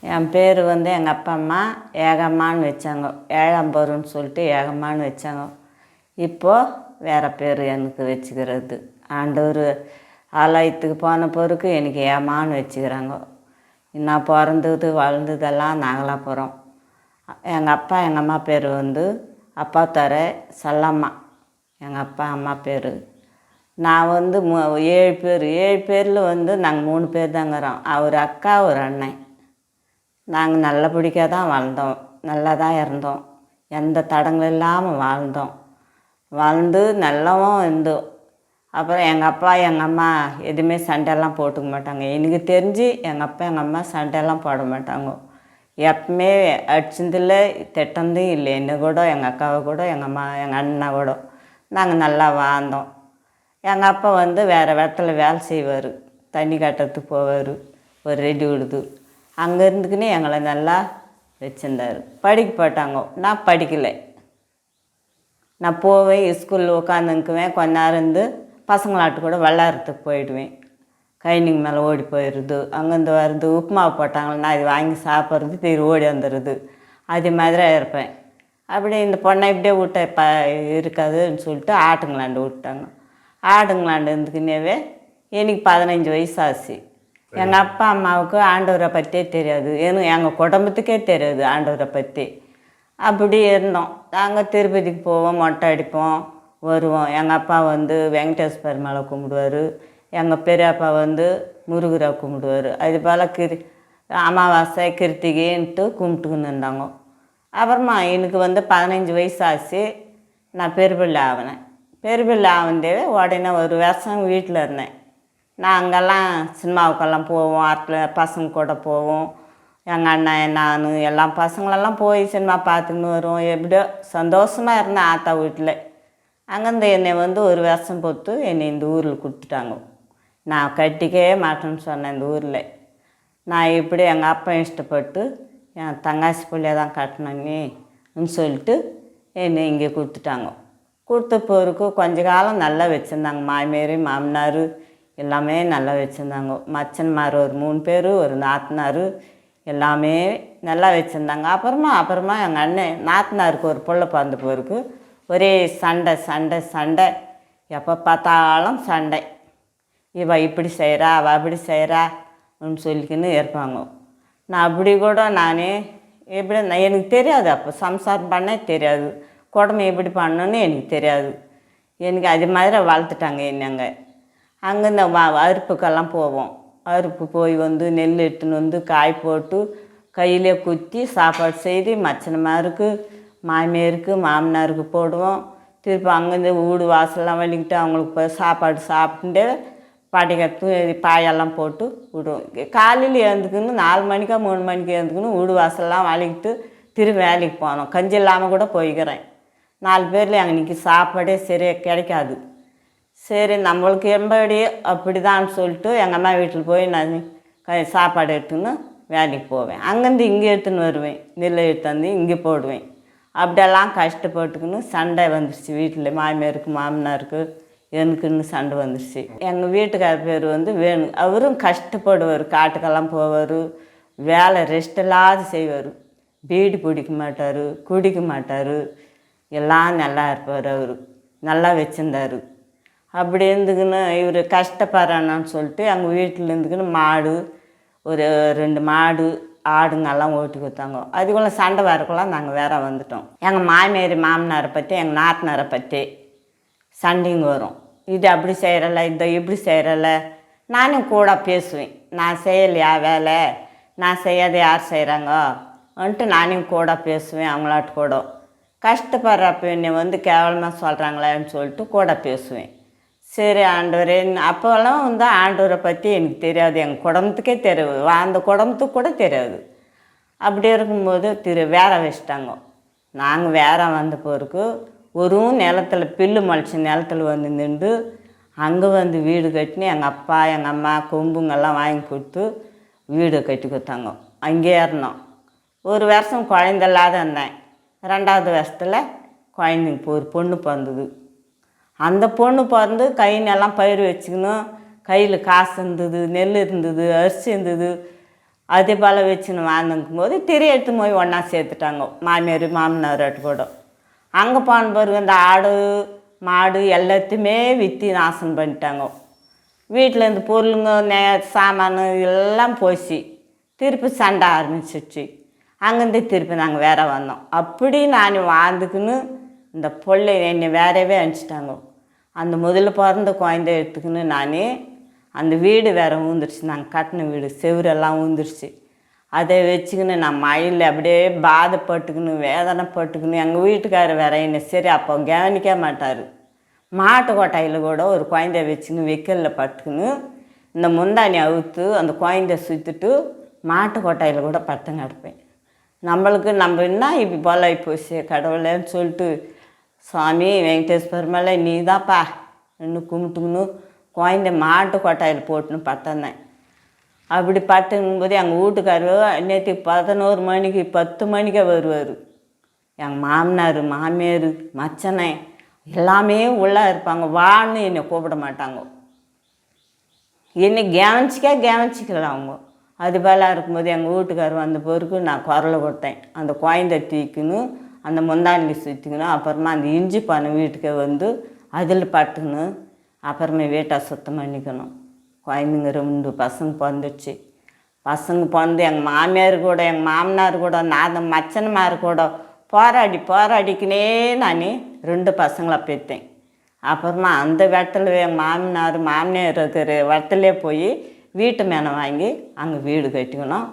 என் பேர் வந்து எங்கள் அப்பா அம்மா. ஏகம்மான்னு வச்சாங்க. ஏழம்பருன்னு சொல்லிட்டு ஏகம்மான்னு வச்சாங்க. இப்போது வேறு பேர் எனக்கு வச்சுக்கிறது. ஆண்டவர் ஆலயத்துக்கு போன பிறகு எனக்கு ஏமான்னு வச்சுக்கிறாங்க. நான் பிறந்தது வளர்ந்ததெல்லாம் நாகலாபுரம் எங்கள் அப்பா எங்கள் அம்மா பேர் வந்து அப்பா தர சல்லம்மா. எங்கள் அப்பா அம்மா பேர். நான் வந்து மு ஏழு பேர். ஏழு பேரில் வந்து நாங்கள் மூணு பேர் தாங்கிறோம். அவர் அக்கா ஒரு அண்ணன். நாங்கள் நல்லபடியாக தான் வாழ்ந்தோம். நல்லா தான் இருந்தோம். எந்த தடங்களும் இல்லாமல் வாழ்ந்தோம். வாழ்ந்து நல்லாவும் இருந்தோம் அப்புறம் எங்கள் அப்பா எங்கள் அம்மா எதுவுமே சண்டையெல்லாம் போட்டுக்க மாட்டாங்க. எனக்கு தெரிஞ்சு எங்கள் அப்பா எங்கள் அம்மா சண்டையெல்லாம் போட மாட்டாங்க. எப்பவுமே அடிச்சதில்ல திட்டந்தும் இல்லை. என்ன கூட எங்கள் அக்காவை கூட எங்கள் அம்மா எங்கள் அண்ணா கூட. நாங்கள் நல்லா வாழ்ந்தோம். எங்கள் அப்பா வந்து வேறு இடத்துல வேலை செய்வார். தண்ணி கட்டுறதுக்கு போவார். ஒரு ரெடி விடுது. அங்கே இருந்துக்குன்னு எங்களை நல்லா வச்சுருந்தார். படிக்க போட்டாங்க நான் படிக்கலை. நான் போவேன் ஸ்கூலில் உட்காந்துக்குவேன் கொஞ்ச நேரம் இருந்து பசங்களாட்டு கூட விளாட்றதுக்கு போயிடுவேன். கைனிங் மேலே ஓடி போயிடுது அங்கேருந்து வருது உப்புமாவு போட்டாங்கன்னா அது வாங்கி சாப்பிட்றது திரு ஓடி வந்துடுது அது மாதிரி இருப்பேன். அப்படியே இந்த பொண்ணை இப்படியே விட்ட ப இருக்காதுன்னு சொல்லிட்டு ஆட்டுங்களாண்டு விட்டாங்க. ஆடுங்களாண்டு இருந்துக்குனேவே எனக்கு பதினஞ்சு வயசு ஆச்சு. எங்கள் அப்பா அம்மாவுக்கு ஆண்டவரை பற்றியே தெரியாது. ஏன்னு எங்கள் குடும்பத்துக்கே தெரியாது ஆண்டவரை பற்றி. அப்படி இருந்தோம். நாங்கள் திருப்பதிக்கு போவோம் மொட்டை அடிப்போம் வருவோம். எங்கள் அப்பா வந்து வெங்கடேஷ் பெருமாளை கும்பிடுவார். எங்கள் பெரியப்பா வந்து முருகரை கும்பிடுவார். அது போல் கிரி அமாவாசை கிருத்திகைன்ட்டு கும்பிட்டுக்குன்னு இருந்தாங்க. அப்புறமா எனக்கு வந்து பதினஞ்சு வயசு ஆச்சு நான் பெருபிள்ளை ஆகினேன் பெருபிள்ளை ஆகுந்தே உடனே ஒரு வருஷம் வீட்டில் இருந்தேன். நான் அங்கெல்லாம் சினிமாவுக்கெல்லாம் போவோம் ஆற்றுல பசங்க கூட போவோம். எங்கள் அண்ணன் நான் எல்லாம் பசங்களெல்லாம் போய் சினிமா பார்த்துன்னு வருவோம். எப்படியோ சந்தோஷமாக இருந்தேன் ஆத்தா வீட்டில் அங்கேருந்து என்னை வந்து ஒரு வருஷம் பொறுத்து என்னை இந்த ஊரில் கொடுத்துட்டாங்க நான் கட்டிக்கவே மாட்டேன்னு சொன்னேன் இந்த ஊரில். நான் இப்படி எங்கள் அப்பா இஷ்டப்பட்டு என் தங்காசி பிள்ளைய தான் கட்டினேன்னு சொல்லிட்டு என்னை இங்கே கொடுத்துட்டாங்க கொடுத்த பிறகு கொஞ்ச காலம் நல்லா வச்சுருந்தாங்க. மாமியார் மாமனார் எல்லாமே நல்லா வச்சுருந்தாங்க. மச்சன்மார் ஒரு மூணு பேர் ஒரு நாத்தனார் எல்லாமே நல்லா வச்சுருந்தாங்க. அப்புறமா அப்புறமா எங்கள் அண்ணன் நாத்தனாருக்கு ஒரு பிள்ளை பிறந்த பிறகு ஒரே சண்டை சண்டை சண்டை. எப்போ பார்த்தாலும் சண்டை. இவ இப்படி செய்கிறா அவள் அப்படி செய்கிறா அப்படின்னு சொல்லிக்கின்னு இருப்பாங்க. நான் அப்படி கூட நான் எப்படி நான் எனக்கு தெரியாது அப்போ. சம்சாரம் பண்ண தெரியாது. குடும்பம் எப்படி பண்ணணும்னு எனக்கு தெரியாது. எனக்கு அது மாதிரி வளர்த்துட்டாங்க என்னங்க. அங்கே இந்த வ அறுப்புக்கெல்லாம் போவோம். அறுப்பு போய் வந்து நெல் எடுத்துன்னு வந்து காய் போட்டு கையிலே குத்தி சாப்பாடு செய்து மச்சனமாருக்கு மாமியாருக்கு மாமனாருக்கு போடுவோம். திருப்பி அங்கேருந்து வீடு வாசல்லாம் வலிக்கிட்டு அவங்களுக்கு போய் சாப்பாடு சாப்பிட்டு படைக்கத்து பாயெல்லாம் போட்டு விடுவோம். காலையில் எழுந்துக்குன்னு நாலு மணிக்கா மூணு மணிக்கு எழுந்துக்கணும் வீடு வாசல்லாம் வலிக்கிட்டு திரும்பி வேலைக்கு போனோம் கஞ்சி இல்லாமல் கூட போய்க்கிறேன். நாலு பேரில் அங்கே அன்றைக்கி சாப்பாடே சரியாக கிடைக்காது. சரி நம்மளுக்கு எம்படி? அப்படி தான் சொல்லிட்டு எங்கள் அம்மா வீட்டில் போய் நான் க சாப்பாடு எடுத்துன்னு வேலைக்கு போவேன். அங்கேருந்து இங்கே எடுத்துன்னு வருவேன். நெல்லை எடுத்தாந்து இங்கே போடுவேன். அப்படியெல்லாம் கஷ்டப்பட்டுக்குன்னு சண்டை வந்துருச்சு. வீட்டில் மாமியாருக்கு மாமனாருக்கு எனக்குன்னு சண்டை வந்துருச்சு. எங்கள் வீட்டுக்கார பேர் வந்து வேணு. அவரும் கஷ்டப்படுவார். காட்டுக்கெல்லாம் போவார். வேலை ரெஸ்ட் இல்லாத செய்வார். பீடி பிடிக்க மாட்டார் குடிக்க மாட்டார். எல்லாம் நல்லா இருப்பார் அவர். நல்லா வச்சுருந்தாரு. அப்படி இருந்துக்குன்னு இவர் கஷ்டப்படுறானான்னு சொல்லிட்டு அங்கே வீட்டில் இருந்துக்குன்னு மாடு ஒரு ரெண்டு மாடு ஆடுங்கெல்லாம் ஓட்டி கொடுத்தாங்க. அதுக்குள்ள சண்டை வரக்குள்ள நாங்கள் வேற வந்துட்டோம். எங்கள் மாமியார் மாமனாரை பற்றி எங்கள் நாத்தனாரை பற்றி சண்டைங்க வரும். இது அப்படி செய்கிறல இதை இப்படி செய்கிறல நானும் கூட பேசுவேன். நான் செய்யலையா வேலை? நான் செய்யாத யார் செய்கிறாங்கன்ட்டு நானும் கூட பேசுவேன் அவங்களாட்டு கூட. கஷ்டப்படுறப்ப என்னை வந்து கேவலமாக சொல்கிறாங்களேன்னு சொல்லிட்டு கூட பேசுவேன். சரி ஆண்டவரே அப்போல்லாம் வந்து ஆண்டவரை பற்றி எனக்கு தெரியாது. எங்கள் குடும்பத்துக்கே தெரியாது. அந்த குடும்பத்துக்கு கூட தெரியாது. அப்படி இருக்கும்போது திரு வேற வச்சிட்டாங்க. நாங்கள் வேற வந்த பிறகு ஒரு நிலத்துல பில்லு மலைச்ச நிலத்துல வந்து நின்று அங்கே வந்து வீடு கட்டினு எங்கள் அப்பா எங்கள் அம்மா கொம்புங்கெல்லாம் வாங்கி கொடுத்து வீடு கட்டி கொடுத்தாங்க. அங்கே இருந்தோம் ஒரு வருஷம் குழந்த இல்லாத இருந்தேன் ரெண்டாவது வருஷத்தில் குழந்தைங்க ஒரு பொண்ணு பிறந்தது. அந்த பொண்ணு பிறந்து கை நெல்லாம் பயிர் வச்சுக்கணும். கையில் காசு இருந்தது நெல் இருந்தது அரிசி இருந்தது. அதே போல் வச்சுன்னு வாழ்ந்துக்கும் போது திரி எடுத்து போய் ஒன்றா சேர்த்துட்டாங்க. மாமியார் மாமனார் கூட அங்கே போன பிறகு இந்த ஆடு மாடு எல்லாத்தையுமே விற்று நாசம் பண்ணிட்டாங்க. வீட்டில் இருந்து பொருளுங்க நே சாமான் எல்லாம் போச்சு. திருப்பி சண்டை ஆரம்பிச்சிடுச்சு அங்கேருந்து திருப்பி நாங்கள் வேற வந்தோம். அப்படி நான் வாழ்ந்துக்குன்னு இந்த பிள்ளை என்னை வேறவே அனுப்பிச்சிட்டாங்க. அந்த முதல்ல பிறந்த குழந்தை எடுத்துக்கின்னு நான் அந்த வீடு வேற ஊந்துருச்சு. நாங்கள் கட்டின வீடு செவுரெல்லாம் ஊந்துருச்சு. அதை வச்சுக்கின்னு நான் மயில் அப்படியே பாதைப்பட்டுக்கின்னு வேதனைப்பட்டுக்கின்னு எங்கள் வீட்டுக்காரர் வேற என்ன சரி அப்போ கவனிக்க மாட்டார். மாட்டு கொட்டாயில் கூட ஒரு குழந்தைய வச்சுக்கின்னு வெக்கலில் பட்டுக்கின்னு இந்த முந்தாணி அவுத்து அந்த குழந்தைய சுற்றிட்டு மாட்டு கொட்டாயில் கூட பட்டம் கிடப்பேன். நம்மளுக்கு நம்ம என்ன இப்படி போல போச்சு கடவுளேன்னு சொல்லிட்டு சுவாமி வெங்கடேஷ் பெருமாளே நீ தான்ப்பா இன்னும் கும்பிட்டுக்குன்னு குழந்தை மாட்டு கொட்டாயில் போட்டுன்னு பட்டந்தேன் அப்படி பட்டுங்கும்போது எங்கள் வீட்டுக்காரர் நேற்று பதினோரு மணிக்கு பத்து மணிக்கே வருவார். எங்கள் மாமனார் மாமியார் மச்சனை எல்லாமே உள்ளே இருப்பாங்க. வான்னு என்னை கூப்பிட மாட்டாங்க. என்னை கவனிச்சிக்கே கவனிச்சிக்கல அவங்க. அது போல இருக்கும்போது எங்கள் வீட்டுக்காரர் வந்த பிறகு நான் குரலை கொடுத்தேன். அந்த குழந்தை தூக்கின்னு அந்த முந்தாண்டி சுற்றிக்கணும் அப்புறமா அந்த இஞ்சி பானை வீட்டுக்கே வந்து அதில் பட்டுன்னு அப்புறமே வீட்டை சுத்தம் பண்ணிக்கணும். குழந்தைங்க ரெண்டு பசங்க பிறந்துச்சு. பசங்க பிறந்து எங்கள் மாமியார் கூட எங்கள் மாமனார் கூட நான் மச்சனமார் கூட போராடி போராடிக்கினே நான் ரெண்டு பசங்களை பெற்றேன். அப்புறமா அந்த வெட்டில் எங்கள் மாமனார் மாமியார் இருக்கிற வெட்டிலே போய் வீட்டு மேனை வாங்கி அங்கே வீடு கட்டிக்கணும்.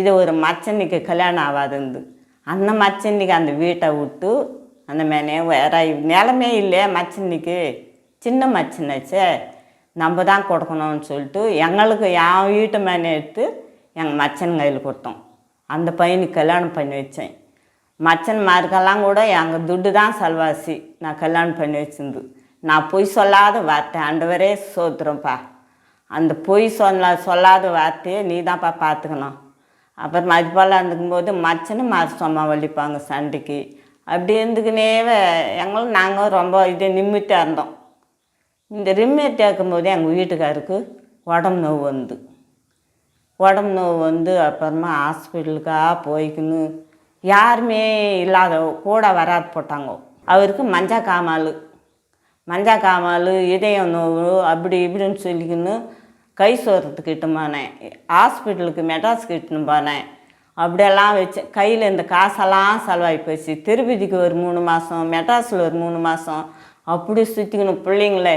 இது ஒரு மச்சனுக்கு கல்யாணம் ஆகாதுந்து அந்த மச்சனிக்கு அந்த வீட்டை விட்டு அந்த மேனே வேற நிலமே இல்லையே மச்சினிக்கு சின்ன மச்சினாச்சே நம்ம தான் கொடுக்கணும்னு சொல்லிட்டு எங்களுக்கு என் வீட்டு மேனே எடுத்து எங்கள் மச்சன் கையில் கொடுத்தோம். அந்த பையனுக்கு கல்யாணம் பண்ணி வச்சேன். மச்சன் மார்க்கெல்லாம் கூட எங்கள் துட்டு தான் செல்வாசி. நான் கல்யாணம் பண்ணி வச்சிருந்து. நான் பொய் சொல்லாத வார்த்தை ஆண்டவரே சோத்துறோம்ப்பா. அந்த பொய் சொல்ல சொல்லாத வார்த்தையை நீ தான்ப்பா பார்த்துக்கணும். அப்புறம் அது இருந்துக்கும்போது மச்சனும் மாறு சும்மா வலிப்பாங்க சண்டைக்கு. அப்படி இருந்துக்கினேவே எங்களும் நாங்கள் ரொம்ப இது நிம்மதியாக இருந்தோம். இந்த ரிம்மேட் கேட்கும்போது எங்கள் வீட்டுக்காருக்கு உடம்பு நோவு வந்து. உடம்பு நோவு வந்து அப்புறமா ஹாஸ்பிட்டலுக்காக போய்க்குன்னு யாருமே இல்லாத கூட வராது போட்டாங்க. அவருக்கு மஞ்சா காமால் மஞ்சா காமால் இதயம் நோவு அப்படி இப்படின்னு சொல்லிக்கின்னு கை சோறத்துக்கு இட்டு போனேன். ஹாஸ்பிட்டலுக்கு மெட்ராஸ்க்கு இட்டுன்னு போனேன். அப்படியெல்லாம் வச்சு கையில் இந்த காசெல்லாம் செலவாகி போச்சு. திருப்பதிக்கு ஒரு மூணு மாதம் மெட்ராஸில் ஒரு மூணு மாதம் அப்படி சுற்றிக்கணும் பிள்ளைங்களே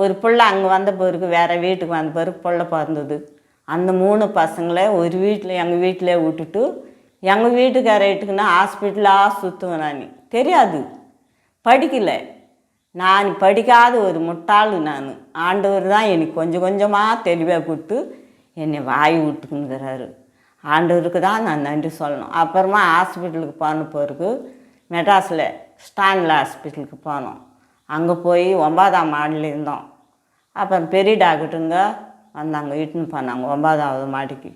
ஒரு பிள்ளை அங்கே வந்த பிறகு வேறு வீட்டுக்கு வந்த பிறகு பிள்ளை பிறந்தது. அந்த மூணு பசங்களை ஒரு வீட்டில் எங்கள் வீட்டிலே விட்டுட்டு எங்கள் வீட்டுக்கார வீட்டுக்குன்னா ஹாஸ்பிட்டலாக சுற்றுவேன் நான். தெரியாது. படிக்கலை. நான் படிக்காத ஒரு முட்டாள் நான். ஆண்டவர் தான் எனக்கு கொஞ்சம் கொஞ்சமாக தெளிவாக கொடுத்து என்னை வாய் விட்டுக்குங்கிறாரு ஆண்டவருக்கு தான் நான் நன்றி சொல்லணும். அப்புறமா ஹாஸ்பிட்டலுக்கு போன பிறகு மெட்ராஸில் ஸ்டான்ல ஹாஸ்பிட்டலுக்கு போனோம். அங்கே போய் ஒன்பதாம் மாடியில் இருந்தோம். அப்புறம் பெரிய டாக்டருங்க வந்தாங்க இட்டுன்னு போனாங்க ஒன்பதாவது மாடிக்கு.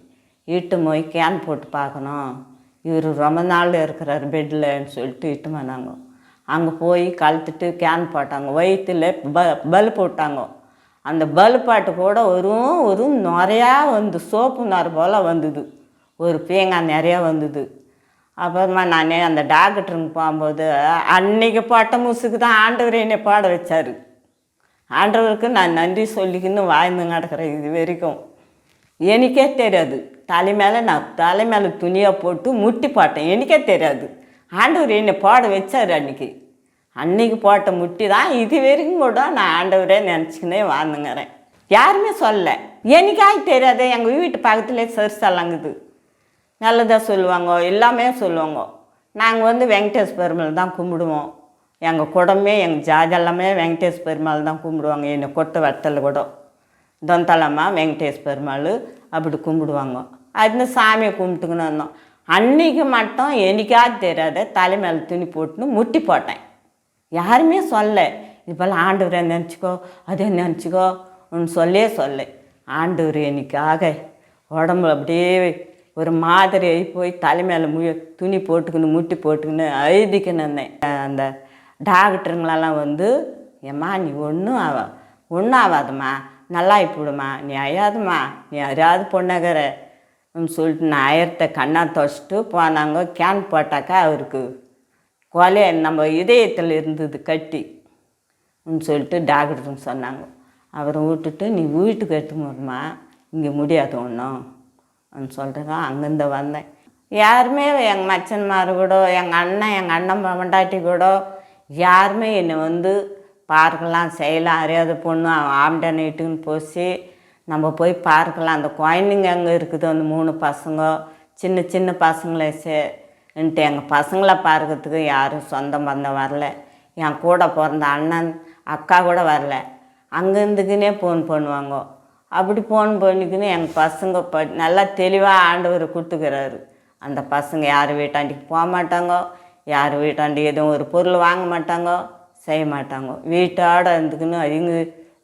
இட்டு போய் கேன் போட்டு பார்க்கணும். இவர் ரொம்ப நாள் இருக்கிறார் பெட்டில்ன்னு சொல்லிட்டு இட்டு போனாங்க. அங்கே போய் கழுத்துட்டு கேன் போட்டாங்க. வயிற்றுல ப பல்ப் போட்டாங்க. அந்த பல் பாட்டு கூட வரும் ஒரு நிறையா வந்து சோப்பு நார் போல் வந்தது. ஒரு பேங்காய் நிறையா வந்தது. அப்புறமா நான் அந்த டாக்டருங்க போகும்போது அன்னைக்கு பட்ட முசுக்கு தான் ஆண்டவர் என்னை பாட வச்சார். ஆண்டவருக்கு நான் நன்றி சொல்லிக்கின்னு வாழ்ந்து கிடக்கிறேன் இது வரைக்கும். எனக்கே தெரியாது. தலை மேலே நான் தலை மேலே துணியாக போட்டு முட்டி போட்டேன் எனக்கே தெரியாது. ஆண்டவர் என்னை பாட வச்சார் அன்னைக்கு. அன்னைக்கு போட்ட முட்டி தான் இது வரைக்கும் கூட நான் ஆண்டவரே நினச்சிக்கினே வாழ்ந்துங்கிறேன். யாருமே சொல்ல எனக்காக தெரியாது எங்கள் வீட்டு பக்கத்துலேயே சரிசலங்குது நல்லதாக சொல்லுவாங்க எல்லாமே சொல்லுவாங்க. நாங்கள் வந்து வெங்கடேஷ் பெருமாள் தான் கும்பிடுவோம். எங்கள் குடமே எங்கள் ஜாதி எல்லாமே வெங்கடேஷ் பெருமாள் தான் கும்பிடுவாங்க. என்னை கொட்டு வட்டல் கூட. தொந்தலம்மா வெங்கடேஷ் பெருமாள் அப்படி கும்பிடுவாங்க. அது சாமியை கும்பிட்டுக்கின்னு இருந்தோம் அன்னைக்கு மட்டும் எனக்காவது தெரியாத தலை மேலே துணி போட்டுன்னு முட்டி போட்டேன். யாருமே சொல்ல இது போல் ஆண்டவரை நினச்சிக்கோ அதே நினச்சிக்கோ ஒன்று சொல்லே சொல்ல. ஆண்டவர் எனக்காக உடம்பு அப்படியே ஒரு மாதிரி ஆகி போய் தலை மேலே மு துணி போட்டுக்கின்னு முட்டி போட்டுக்கின்னு அழுதிக்கின்னு இருந்தேன். அந்த டாக்டருங்களெல்லாம் வந்து ஏம்மா நீ ஒன்றும் ஆவா ஒன்றும் ஆகாதுமா நல்லா இப்படுமா நீ அழாதம்மா நீ அறியாது பொண்ணகரை சொல்லிட்டு நான் ஆயிரத்தை கண்ணா துவச்சிட்டு போனாங்க. கேன் போட்டாக்கா அவருக்கு கொலை நம்ம இதயத்தில் இருந்தது கட்டி ன்னு சொல்லிட்டு டாக்டருங்க சொன்னாங்க. அவரை விட்டுட்டு நீ வீட்டுக்கு எடுத்து முடியுமா இங்கே முடியாது ஒன்றும் அப்படின்னு அங்கேருந்து வந்தேன். யாருமே எங்கள் மச்சன்மார் கூட எங்கள் அண்ணன் எங்கள் அண்ணன் பொண்டாட்டி கூட யாருமே என்னை வந்து பார்க்கலாம் செய்யலாம் அறியாத பொண்ணு ஆம்டா இட்டுன்னு போச்சு நம்ம போய் பார்க்கலாம். அந்த குழந்தைங்க அங்கே இருக்குது. அந்த மூணு பசங்க சின்ன சின்ன பசங்களை சேன்ட்டு எங்கள் பசங்களை பார்க்கறதுக்கு யாரும் சொந்தம் பந்தம் வரல. என் கூட பிறந்த அண்ணன் அக்கா கூட வரல. அங்கேருந்துக்குனே ஃபோன் பண்ணுவாங்க. அப்படி ஃபோன் பண்ணிக்கின்னு எங்கள் பசங்க ப நல்லா தெளிவாக ஆண்டவர் கொடுத்துக்கிறாரு. அந்த பசங்க யார் வீட்டாண்டிக்கு போக மாட்டாங்க. யார் வீட்டாண்டி எதுவும் ஒரு பொருள் வாங்க மாட்டாங்க. செய்ய மாட்டாங்க. வீட்டோட இருந்துக்குன்னு அவங்க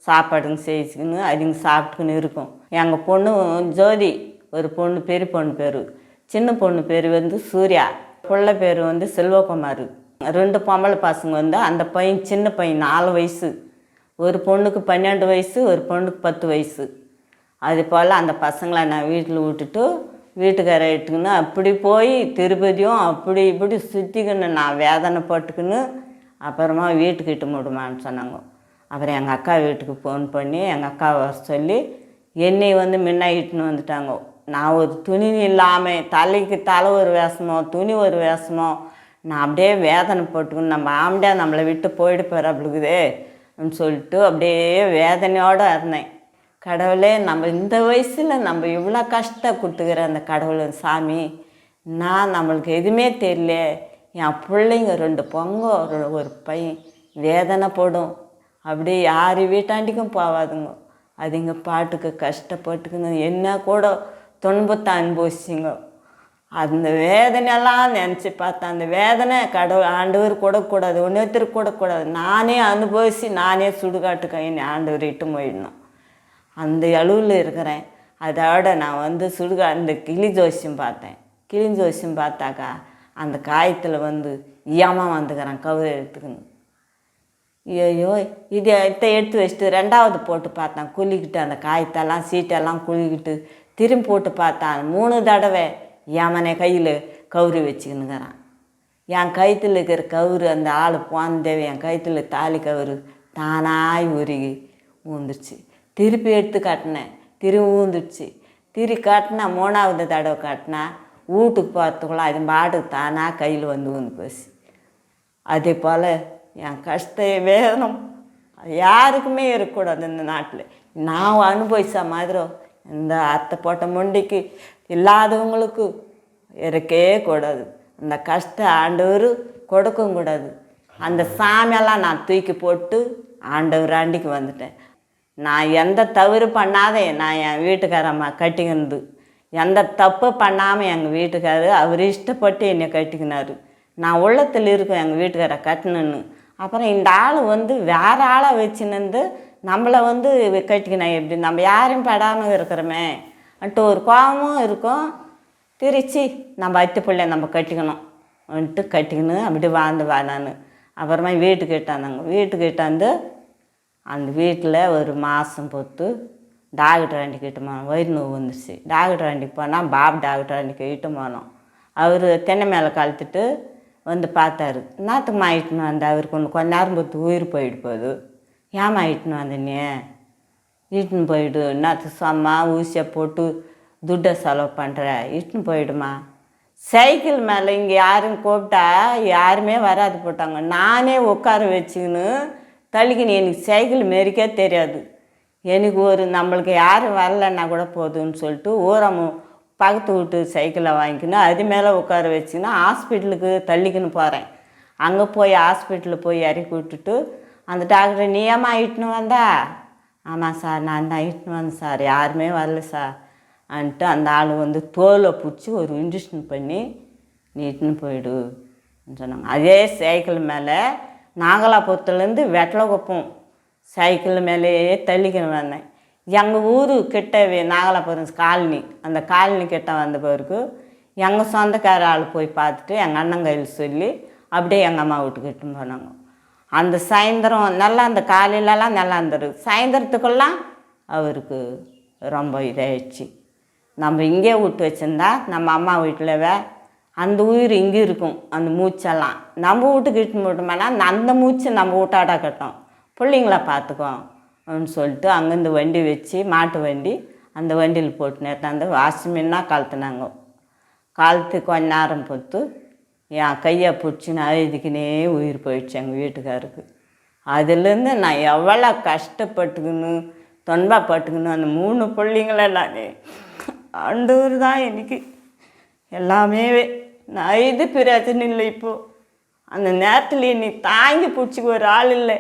சாப்பாடுங்க செய்யிச்சுக்கின்னு அதுங்க சாப்பிட்டுக்கின்னு இருக்கும். எங்கள் பொண்ணு ஜோதி ஒரு பொண்ணு பெரிய பொண்ணு பேர். சின்ன பொண்ணு பேர் வந்து சூர்யா. பிள்ளை பேர் வந்து செல்வகுமார். ரெண்டு பொம்பளை பசங்க வந்து அந்த பையன் சின்ன பையன் நாலு வயசு. ஒரு பொண்ணுக்கு பன்னெண்டு வயசு ஒரு பொண்ணுக்கு பத்து வயசு. அது போல் அந்த பசங்களை நான் வீட்டில் விட்டுட்டு வீட்டுக்கார இட்டுக்கின்னு அப்படி போய் திருப்பதியும் அப்படி இப்படி சுற்றிக்கின்னு நான் வேதனை போட்டுக்கின்னு அப்புறமா வீட்டுக்கு இட்டு முடுமான்னு சொன்னாங்க. அப்புறம் எங்கள் அக்கா வீட்டுக்கு ஃபோன் பண்ணி எங்கள் அக்காவை வர சொல்லி என்னை வந்து முன்ன இட்டுன்னு வந்துட்டாங்க. நான் ஒரு துணி இல்லாமல் தலைக்கு தலை ஒரு வேஷமோ துணி ஒரு வேஷமோ நான் அப்படியே வேதனை போட்டுக்கணும் நம்ம ஆம்படியா நம்மளை விட்டு போயிட்டு போகிறாப்புலுக்குதே அப்படின்னு சொல்லிட்டு அப்படியே வேதனையோடு இருந்தேன். கடவுளே நம்ம இந்த வயசில் நம்ம இவ்வளோ கஷ்டம் கொடுத்துக்கிற அந்த கடவுள் சாமி நான் நம்மளுக்கு எதுவுமே தெரியல என் பிள்ளைங்க ரெண்டு பொங்க ஒரு ஒரு பையன் வேதனை போடும். அப்படியே யார் வீட்டாண்டிக்கும் போகாதுங்க அதுங்க பாட்டுக்கு கஷ்டப்பட்டுக்குன்னு என்ன கூட துன்பத்தை அனுபவிச்சிங்க. அந்த வேதனையெல்லாம் நினச்சி பார்த்தேன் அந்த வேதனை கடவுள் ஆண்டவர் கூடக்கூடாது ஒன்றுத்தருக்கு கூடக்கூடாது நானே அனுபவித்து நானே சுடுகாட்டு கைன்னு ஆண்டவர் இட்டு போயிடணும். அந்த அளவில் இருக்கிறேன். அதோட நான் வந்து சுடுகா அந்த கிளி ஜோசியம் பார்த்தேன். கிளி ஜோசியம் பார்த்தாக்கா அந்த காயத்தில் வந்து ஏமா வந்துக்கிறேன் கவுரு எடுத்துக்கணும் ஐயோ இது இதை எடுத்து வச்சுட்டு ரெண்டாவது போட்டு பார்த்தேன். குளிக்கிட்டு அந்த காயத்தெல்லாம் சீட்டெல்லாம் குளிக்கிட்டு திரும்பி போட்டு பார்த்தான். மூணு தடவை எமனை கையில் கவுரி வச்சுக்கினுங்கிறான். என் கயிற்றுல இருக்கிற கவுரு அந்த ஆள் போந்தேவி என் கயிற்றுல தாலி கவுரு தானாய் உருகி ஊந்துருச்சு. திருப்பி எடுத்து காட்டினேன். திரும்பி ஊந்துடுச்சு திரி காட்டினா மூணாவது தடவை காட்டினா வீட்டுக்கு போகிறதுக்குள்ள அது பாட்டுக்கு தானாக கையில் வந்து ஊந்து போச்சு. அதே போல் என் கஷ்ட வேதனம். யாருக்குமே இருக்கக்கூடாது இந்த நாட்டில். நான் அனுபவிச்ச மாதிரி இந்த அத்தை போட்ட முண்டிக்கு இல்லாதவங்களுக்கு இருக்கவே கூடாது. அந்த கஷ்ட ஆண்டவர் கொடுக்கவும் கூடாது. அந்த சாமியெல்லாம் நான் தூக்கி போட்டு ஆண்டவர் ஆண்டிக்கு வந்துட்டேன். நான் எந்த தவறு பண்ணாத நான் என் வீட்டுக்காரம்மா கட்டிக்கினது. எந்த தப்பு பண்ணாமல் எங்கள் வீட்டுக்காரர் அவர் இஷ்டப்பட்டு என்னை கட்டிக்கினாரு. நான் உள்ளத்தில் இருக்கேன் எங்கள் வீட்டுக்காரை கட்டணுன்னு அப்புறம் இந்த ஆள் வந்து வேற ஆளை வச்சுன்னு நம்மளை வந்து கட்டிக்கினேன் எப்படி? நம்ம யாரையும் படாமல் இருக்கிறோமே. அன்ட்டு ஒரு கோபமும் இருக்கும். திருச்சி நம்ம அத்தி பிள்ளை நம்ம கட்டிக்கணும். வந்துட்டு கட்டிக்கின்னு அப்படி வாழ்ந்து வா நான். அப்புறமா வீட்டுக்கு இட்டாந்தாங்க வீட்டுக்கு இட்டாந்து அந்த வீட்டில் ஒரு மாதம் பொத்து டாக்டர் ஆண்டிக்கு இட்டு போனோம். வயிறு நோவு வந்துருச்சு. டாக்டர் ஆண்டிக்கு போனால் பாபு டாக்டர் ஆண்டிக்கு இட்டு போனோம். அவர் தென்னை மேலே கழுத்துட்டு வந்து பார்த்தாரு. என்னத்துக்குமா இட்டுன்னு வந்த? அவருக்கு ஒன்று கொஞ்ச நேரம் பொறுத்து உயிர் போயிட்டு போகுது. ஏமா இட்டுன்னு வந்த நீ இட்டுன்னு போயிடு. என்னத்துக்கு சும்மா ஊசியை போட்டு துட்டை செலவு பண்ணுற இட்டுன்னு போயிடுமா. சைக்கிள் மேலே இங்கே யாரும் கூப்பிட்டா யாருமே வராது போட்டாங்க. நானே உட்கார வச்சுக்கின்னு தள்ளிக்கின்னு எனக்கு சைக்கிள் மாரிக்கே தெரியாது. எனக்கு ஒரு நம்மளுக்கு யாரும் வரலன்னா கூட போதும்னு சொல்லிட்டு ஊரமும் பக்கத்து வீட்டு சைக்கிளை வாங்கிக்கின்னு அது மேலே உட்கார வச்சுக்கின்னு ஹாஸ்பிட்டலுக்கு தள்ளிக்கின்னு போகிறேன் அங்கே போய் ஹாஸ்பிட்டலில் போய் இறக்கி விட்டுட்டு அந்த டாக்டர் நீ ஏமா இட்டுன்னு வந்தா? ஆமாம் சார் நான் தான் இட்டுன்னு வந்தேன் சார். யாருமே வரல சார். அன்ட்டு அந்த ஆள் வந்து தோலை பிடிச்சி ஒரு இன்ஜெக்ஷன் பண்ணி நீ இட்டுன்னு போயிடு. சொன்னாங்க. அதே சைக்கிள் மேலே நாகலாபுரத்துலேருந்து வெட்டலகுப்பம் சைக்கிள் மேலேயே தள்ளிக்கின்னு வந்தேன். எங்கள் ஊர் கிட்டவே நாகலாபுரம் காலனி. அந்த காலனி கிட்ட வந்த பிறகு எங்கள் சொந்தக்கார ஆள் போய் பார்த்துட்டு எங்கள் அண்ணன் கையில் சொல்லி அப்படியே எங்கள் அம்மா வீட்டுக்கு இட்டுன்னு போனாங்க அந்த சாயந்தரம் நல்லா அந்த காலையிலலாம் நல்லா இருந்தார் சாயந்தரத்துக்கெல்லாம் அவருக்கு ரொம்ப இதாகிடுச்சு நம்ம இங்கே விட்டு வச்சிருந்தா நம்ம அம்மா வீட்டிலவே அந்த உயிர் இங்கே இருக்கும் அந்த மூச்செல்லாம். நம்ம வீட்டுக்கு இட்டு விட்டோம்னா அந்த மூச்சு நம்ம வீட்டாட கட்டும் பிள்ளைங்கள பார்த்துக்குவோம் அப்படின்னு சொல்லிட்டு அங்கேருந்து வண்டி வச்சு மாட்டு வண்டி அந்த வண்டியில் போட்டு நேற்றாந்து வாசமின்னா கலத்துனாங்க காலத்து கொஞ்ச நேரம் பொறுத்து என் கையை பிடிச்சி நான் இதுக்குனே உயிர் போயிடுச்சு எங்கள் வீட்டுக்காருக்கு. அதுலேருந்து நான் எவ்வளோ கஷ்டப்பட்டுக்கணும் தொன்பப்பட்டுக்கணும் அந்த மூணு பிள்ளைங்கள நான் ஆண்டவர் தான் எனக்கு. எல்லாமே நான் இது பிரச்சனை இல்லை இப்போது அந்த நேரத்தில் நீ தாங்கி பிடிச்சிக்க ஒரு ஆள் இல்லை.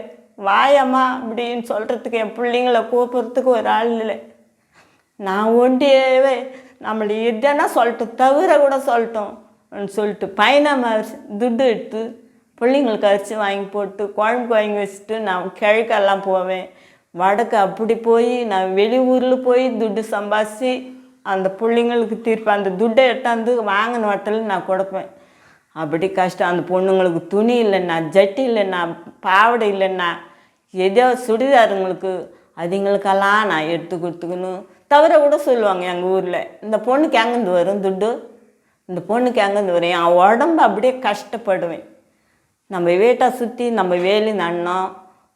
வாயம்மா அப்படின்னு சொல்கிறதுக்கு என் பிள்ளைங்கள கூப்பிட்றதுக்கு ஒரு ஆள் இல்லை. நான் ஒண்டியவே நம்மளை எதனா சொல்லிட்டோம் தவிர கூட சொல்லிட்டோம் சொல்லிட்டு பையனை மாதிரி துட்டு எடுத்து பிள்ளைங்களுக்கு அரிசி வாங்கி போட்டு குழம்பு வாங்கி வச்சுட்டு நான் கிழக்கெல்லாம் போவேன். வடக்கு அப்படி போய் நான் வெளியூரில் போய் துட்டு சம்பாதிச்சு அந்த பிள்ளைங்களுக்கு திருப்பி அந்த துட்டை எட்டாந்து வாங்கின வட்டில் நான் கொடுப்பேன். அப்படி கஷ்டம். அந்த பொண்ணுங்களுக்கு துணி இல்லைன்னா ஜட்டி இல்லைன்னா பாவாடை இல்லைன்னா ஏதோ சுடிதாருங்களுக்கு அதுங்களுக்கெல்லாம் நான் எடுத்து கொடுத்துக்கணும். தவிர கூட சொல்லுவாங்க எங்கள் ஊரில் இந்த பொண்ணுக்கு எங்கேருந்து வரும் துட்டு? இந்த பொண்ணுக்கு எங்கேருந்து வரும்? என் உடம்பு அப்படியே கஷ்டப்படுவேன். நம்ம வீட்டை சுற்றி நம்ம வேலி நன்னோம்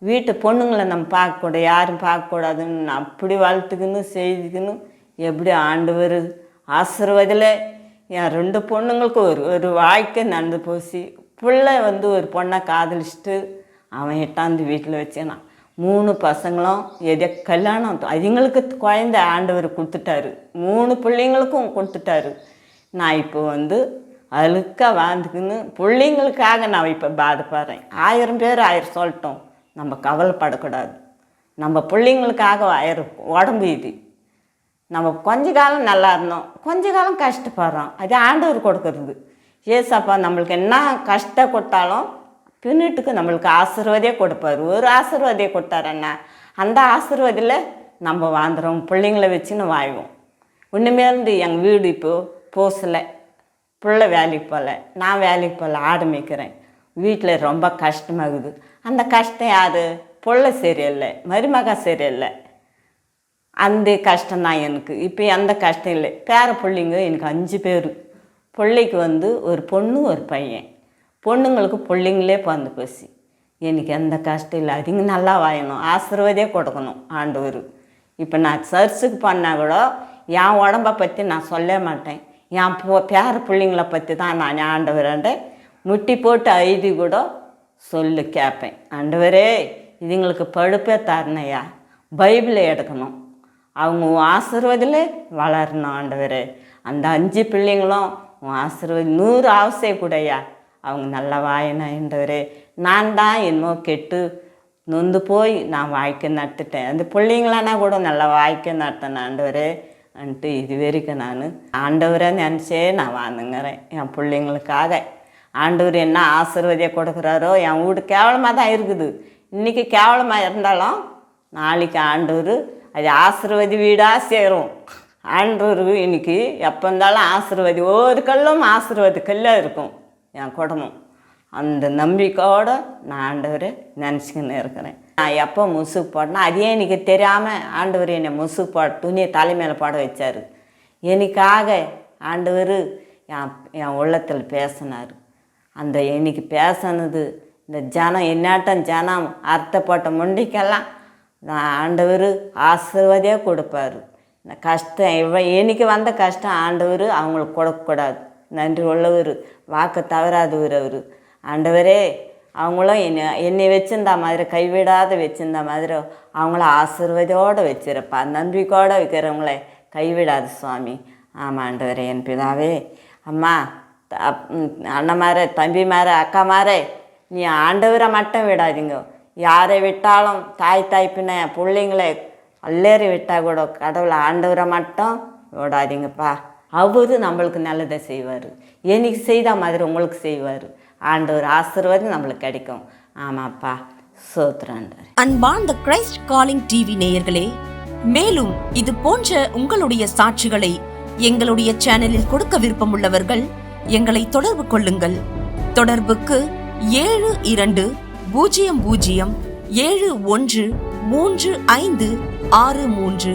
வீட்டு பொண்ணுங்களை நம்ம பார்க்கக்கூடாது யாரும் பார்க்கக்கூடாதுன்னு நான் அப்படி வளர்த்துக்கணும் செய்துக்கணும். எப்படி ஆண்டவர் ஆசீர்வதில் என் ரெண்டு பொண்ணுங்களுக்கு ஒரு ஒரு வாழ்க்கை நடந்து போச்சு பிள்ளை வந்து ஒரு பொண்ணை காதலிச்சுட்டு அவன் எட்டாந்து வீட்டில் வச்சேன்னா மூணு பசங்களும் எதே கல்யாணம் அதுங்களுக்கு குழந்த ஆண்டவர் கொடுத்துட்டாரு. மூணு பிள்ளைங்களுக்கும் கொடுத்துட்டாரு. நான் இப்போ வந்து அழுக்க வாழ்ந்துக்கின்னு பிள்ளைங்களுக்காக நான் இப்போ பாதப்படுறேன் ஆயிரம் பேர் ஆயிரம் சொல்லட்டும். நம்ம கவலைப்படக்கூடாது. நம்ம பிள்ளைங்களுக்காக ஆயிரம் உடம்பு இது. நம்ம கொஞ்ச காலம் நல்லா இருந்தோம். கொஞ்ச காலம் கஷ்டப்படுறோம். அது ஆண்டவர் கொடுக்கறது. ஏசப்பா நம்மளுக்கு என்ன கஷ்டம் கொடுத்தாலும் பின்னிட்டுக்கு நம்மளுக்கு ஆசீர்வாதே கொடுப்பாரு. ஒரு ஆசீர்வாதே கொடுத்தாரண்ணா அந்த ஆசீர்வாதில் நம்ம வாழ்ந்துறோம் பிள்ளைங்கள வச்சுன்னு வாழ்வோம். ஒன்றுமே இருந்து எங்கள் வீடு இப்போது போசலை. பிள்ளை வேலைக்கு போகல நான் வேலைக்கு போகல ஆடு மேய்க்கிறேன். வீட்டில் ரொம்ப கஷ்டமாகுது. அந்த கஷ்டம் யார்? பிள்ளை சரியில்லை. மருமக சரியில்லை. அந்த கஷ்டம்தான் எனக்கு. இப்போ எந்த கஷ்டம் இல்லை. பேர பிள்ளைங்க எனக்கு அஞ்சு பேர். பிள்ளைக்கு வந்து ஒரு பொண்ணு ஒரு பையன். பொண்ணுங்களுக்கு பிள்ளைங்களே பிறந்து போச்சு எனக்கு எந்த கஷ்டம் இல்லை. அதுங்க நல்லா வாயணும். ஆசீர்வாதே கொடுக்கணும் ஆண்டவர். இப்போ நான் சர்ச்சுக்கு பண்ணால் கூட என் உடம்பை பற்றி நான் சொல்ல மாட்டேன். என் போ பேர பிள்ளைங்களை பற்றி தான் நான் ஆண்டவராண்ட முட்டி போட்டு ஐதி கூட சொல்லு கேட்பேன் ஆண்டவரே இதுங்களுக்கு படுப்பே தரணையா? பைபிளை எடுக்கணும். அவங்க உன் ஆசீர்வாதில் வளரணும் ஆண்டவரே. அந்த அஞ்சு பிள்ளைங்களும் உன் ஆசீர்வாதி நூறு ஆசை கூடயா? அவங்க நல்ல வாயனாண்டவரே நான் தான் என்னமோ கெட்டு நொந்து போய் நான் வாழ்க்கை நடத்திட்டேன் அந்த பிள்ளைங்களானா கூட நல்ல வாழ்க்கை நடத்தினேன் ஆண்டவரே. அன்ட்டு இது வரைக்கும் நான் ஆண்டவரை நினச்சே நான் வாழ்ந்துங்கிறேன். என் பிள்ளைங்களுக்காக. ஆண்டவர் என்ன ஆசீர்வதியை கொடுக்குறாரோ என் வீடு கேவலமாக தான் இருக்குது. இன்றைக்கி கேவலமாக இருந்தாலும் நாளைக்கு ஆண்டவர் அது ஆசீர்வதி வீடாக சேரும். ஆண்டவர் இன்றைக்கி எப்போ இருந்தாலும் ஆசீர்வதி ஒரு கல்லும் ஆசீர்வாதி கல்லாக இருக்கும். என் குடும்பம் அந்த நம்பிக்கையோடு நான் ஆண்டவரை நினச்சிக்கின்னு இருக்கிறேன் நான் எப்போ முசுக்கு போடனா அதே எனக்கு தெரியாமல் ஆண்டவர் என்னை முசுக்கு போட துணியை தலைமையில் போட வச்சார் எனக்காக ஆண்டவர் என் என் உள்ளத்தில் பேசினார் அந்த எனக்கு பேசினது இந்த ஜனம் என்னாட்டம் ஜனம் அர்த்தப்பட்ட முண்டிக்கெல்லாம் நான் ஆண்டவர் ஆசீர்வாதே கொடுப்பாரு இந்த கஷ்டம் இவ எனக்கு வந்த கஷ்டம் ஆண்டவர் அவங்களுக்கு கொடுக்கக்கூடாது நன்றி உள்ளவர் வாக்கு தவறாதவர் அவர் ஆண்டவரே அவங்களும் என்னை என்னை வச்சிருந்த மாதிரி கைவிடாத வச்சிருந்த மாதிரி அவங்கள ஆசீர்வதியோடு வச்சிருப்பா. நம்பிக்கையோடு வைக்கிறவங்களே கைவிடாது சுவாமி. ஆமாம் ஆண்டவரே என் பிதாவே. அம்மா அண்ணமாரே தம்பிமாரே அக்காமாரே நீ ஆண்டவரை மட்டும் விடாதீங்க. யாரை விட்டாலும் தாய் தாய்ப்பின பிள்ளைங்களை அல்லேறி விட்டால் கூட கடவுளை ஆண்டவரை மட்டும் விடாதீங்கப்பா. அவர் நம்மளுக்கு நல்லதை செய்வார். எனக்கு செய்த மாதிரி உங்களுக்கு செய்வார். ஆண்டவர் ஆசீர்வாதம் நம்மளுக்கு கிடைக்கும். ஆமாப்பா. சோத்ராண்டவர் அன்பார்ந்த கிரைஸ்ட் காலிங் டிவி நேயர்களே மேலும் இது போன்ற உங்களுடைய சாட்சிகளை எங்களுடைய சேனலில் கொடுக்க விருப்பமுள்ளவர்கள் எங்களை தொடர்பு கொள்ளுங்கள். தொடர்புக்கு ஏழு இரண்டு பூஜ்ஜியம் பூஜ்ஜியம் ஏழு ஒன்று மூன்று ஐந்து ஆறு மூன்று